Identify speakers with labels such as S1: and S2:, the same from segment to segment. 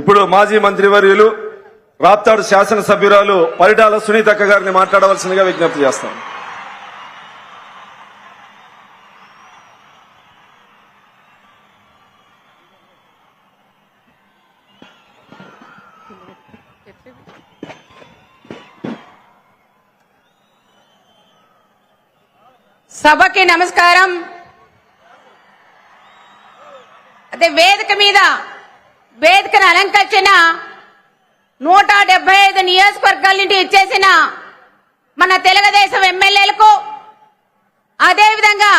S1: ఇప్పుడు మాజీ మంత్రివర్యులు రాప్తాడు శాసనసభ్యురాలు పరిటాల సునీతక్క గారిని మాట్లాడవలసిందిగా విజ్ఞప్తి చేస్తాం.
S2: సభకి నమస్కారం. అదే వేదిక మీద వేదికను అలంకరించిన నూట డెబ్బై ఐదు నియోజకవర్గాల నుండి ఇచ్చేసిన మన తెలుగుదేశం ఎమ్మెల్యేలకు అదేవిధంగా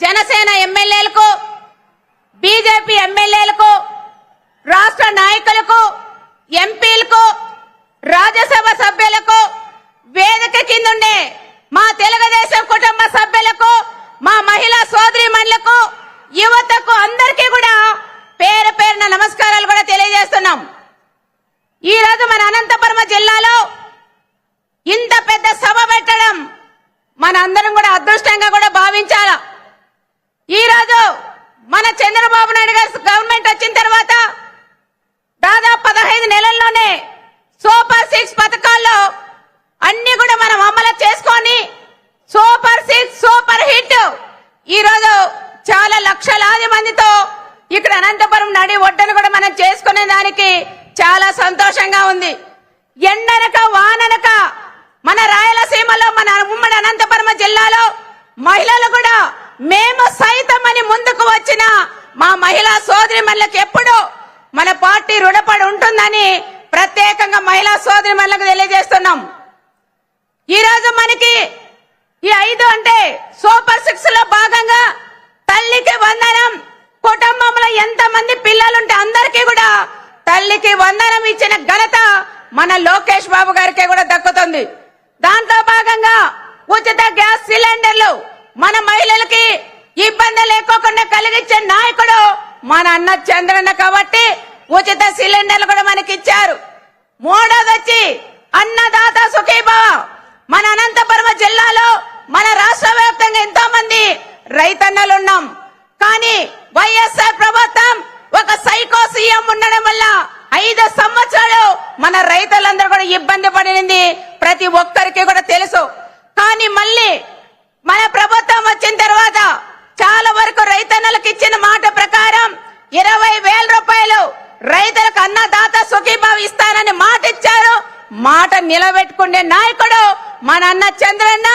S2: జనసేన ఎమ్మెల్యేలకు బీజేపీ ఎమ్మెల్యేలకు రాష్ట్ర నాయకులకు ఎంపీలకు రాజ్యసభ సభ్యులకు వేదిక కిందుండే మా తెలుగుదేశం కుటుంబ సభ్యులకు మా మహిళా సోదరిమణులకు యువతకు అందరికీ కూడా పేరు పేరున నమస్కారాలు కూడా తెలియజేస్తున్నాం ఈ మన అనంతపురం జిల్లాలో ఇంత పెద్ద సభ పెట్టడం మన అందరం కూడా అదృష్టంగా కూడా భావించాల. ఈ రోజు మన చంద్రబాబు నాయుడు గారు గవర్నమెంట్ వచ్చిన తర్వాత దాదాపు పదహైదు నెలల్లోనే సూపర్ సిక్స్ పథకాల్లో అన్ని కూడా మనం అమలు చేసుకొని సూపర్ సిక్స్ సూపర్ హిట్. ఈ రోజు చాలా లక్షలాది మందితో ఇక్కడ అనంతపురం నడి ఒడ్డను కూడా మనం చేసుకునే దానికి చాలా సంతోషంగా ఉంది. ఎండనక వాననక మన రాయలసీమలో మన ఉమ్మడి అనంతపురం జిల్లాలో మహిళలు కూడా మేము సైతం అని ముందుకు వచ్చిన మా మహిళా సోదరి ఎప్పుడు మన పార్టీ రుణపడి ఉంటుందని ప్రత్యేకంగా మహిళా సోదరి తెలియజేస్తున్నాం. ఈ రోజు మనకి ఈ ఐదు అంటే సూపర్ సిక్స్లో భాగంగా ఉచితంగా ఉచిత గ్యాస్ సిలిండర్లు మన మహిళలకి ఇబ్బంది లేకోకుండా కలిగించే నాయకుడు మన అన్న చంద్రన్న కాబట్టి ఉచిత సిలిండర్లు కూడా మనకి ఇచ్చారు మూడోది వచ్చి అన్నదాత సుఖీభావ. మన అనంతపురం జిల్లాలో మన రాష్ట్ర వ్యాప్తంగా ఎంతో మంది రైతన్నలు ఉన్నాం కానీ వైఎస్ఆర్ ప్రభుత్వం ఒక సైకో సీఎం ఉండడం వల్ల ఐదు సంవత్సరాలు మన రైతులందరూ కూడా ఇబ్బంది పడింది ప్రతి ఒక్కరికి కూడా తెలుసు. కానీ మళ్ళీ మన ప్రభుత్వం వచ్చిన తర్వాత చాలా వరకు రైతన్నలకు ఇచ్చిన మాట ప్రకారం ఇరవై వేల రూపాయలు రైతులకు అన్నదాత సుఖీభావి ఇస్తానని మాట ఇచ్చారు. మాట నిలబెట్టుకునే నాయకుడు మన అన్న చంద్రన్న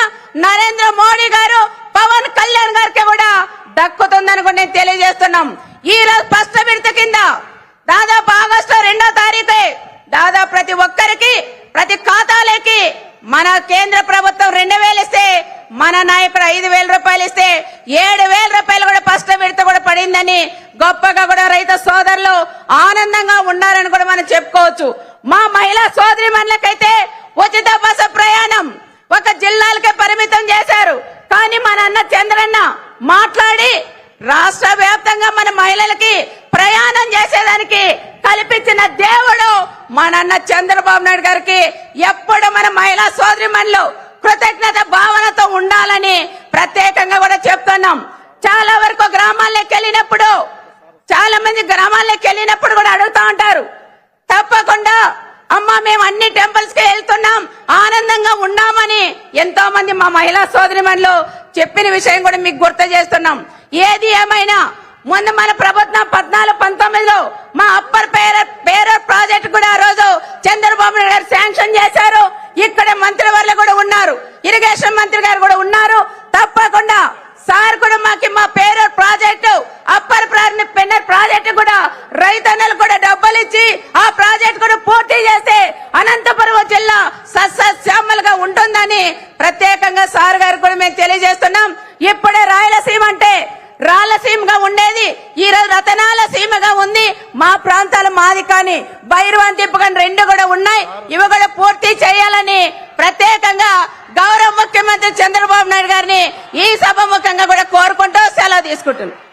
S2: నరేంద్ర మోడీ గారు పవన్ కళ్యాణ్ గారికి కూడా దక్కుతుందని కూడా నేను తెలియజేస్తున్నాం. ఈ రోజు ఫస్ట్ విడత కింద దాదాపు ఆగస్టు రెండో తారీఖే. దాదాపు ప్రతి ఒక్కరికి ప్రతి ఖాతాలోకి మన కేంద్ర ప్రభుత్వం రెండు వేలు ఇస్తే మన నాయకుడు ఐదు వేల రూపాయలు ఇస్తే ఏడు వేల రూపాయలు కూడా ఫస్ట్ విడత కూడా పడిందని గొప్పగా కూడా రైతు సోదరులు ఆనందంగా ఉన్నారని కూడా మనం చెప్పుకోవచ్చు. మా మహిళా సోదరి మనలకైతే ఉచిత బస్సు ప్రయాణం ఒక జిల్లాలకే పరిమితం చేశారు. కానీ మన అన్న చంద్రన్న మాట్లాడి రాష్ట్ర వ్యాప్తంగా మన మహిళలకి ప్రయాణం చేసేదానికి కల్పించిన దేవుడు మన అన్న చంద్రబాబు నాయుడు గారికి ఎప్పుడు మన మహిళా సోదరి కృతజ్ఞత భావనతో ఉండాలని ప్రత్యేకంగా కూడా చెప్తున్నాం. చాలా వరకు గ్రామాల్లోకి వెళ్ళినప్పుడు చాలా మంది గ్రామాల్లోకి వెళ్ళినప్పుడు కూడా అడుగుతా ఉంటారు. తప్పకుండా అమ్మ మేము అన్ని టెంపుల్స్కి వెళ్తున్నాం ఆనందంగా ఉన్నామని ఎంతో మంది మా మహిళా సోదరి చెప్పిన విషయం కూడా మీకు గుర్తు చేస్తున్నాం. ఏది ఏమైనా ముందు మన ప్రభుత్వం పద్నాలుగు పంతొమ్మిదిలో మా అప్పర్ పేరర్ పేరర్ ప్రాజెక్ట్ కూడా ఆ రోజు చంద్రబాబు నాయుడు గారు శాంక్షన్ చేశారు ఇక్కడ మంత్రి వాళ్ళు కూడా ఉన్నారు ఇరిగేషన్ మంత్రి గారు కూడా ఉన్నారు కాకుండా సార్ కూడా మాకి మా పేరు ప్రాజెక్టు అప్పర్ పెన్నర్ ప్రాజెక్టు కూడా రైతన్నలు కూడా డబ్బులు ఇచ్చి ఆ ప్రాజెక్ట్ కూడా పూర్తి చేస్తే అనంతపురం జిల్లా సస్యశ్యామలుగా ఉంటుందని ప్రత్యేకంగా సార్ గారు కూడా మేము తెలియజేస్తున్నాం. ఇప్పుడే రాయలసీమ అంటే రాయలసీమగా ఉండేది. ఈ రోజు రతనాల సీమగా ఉంది. మా ప్రాంతాలు మాది కానీ తిప్పు తిప్పుకొని రెండు కూడా ఉన్నాయి. ఇవి కూడా పూర్తి చేయాలని ప్రత్యేకంగా గౌరవ ముఖ్యమంత్రి చంద్రబాబు నాయుడు గారిని ఈ సభ ముఖంగా కూడా కోరుకుంటూ సెలవు తీసుకుంటున్నాను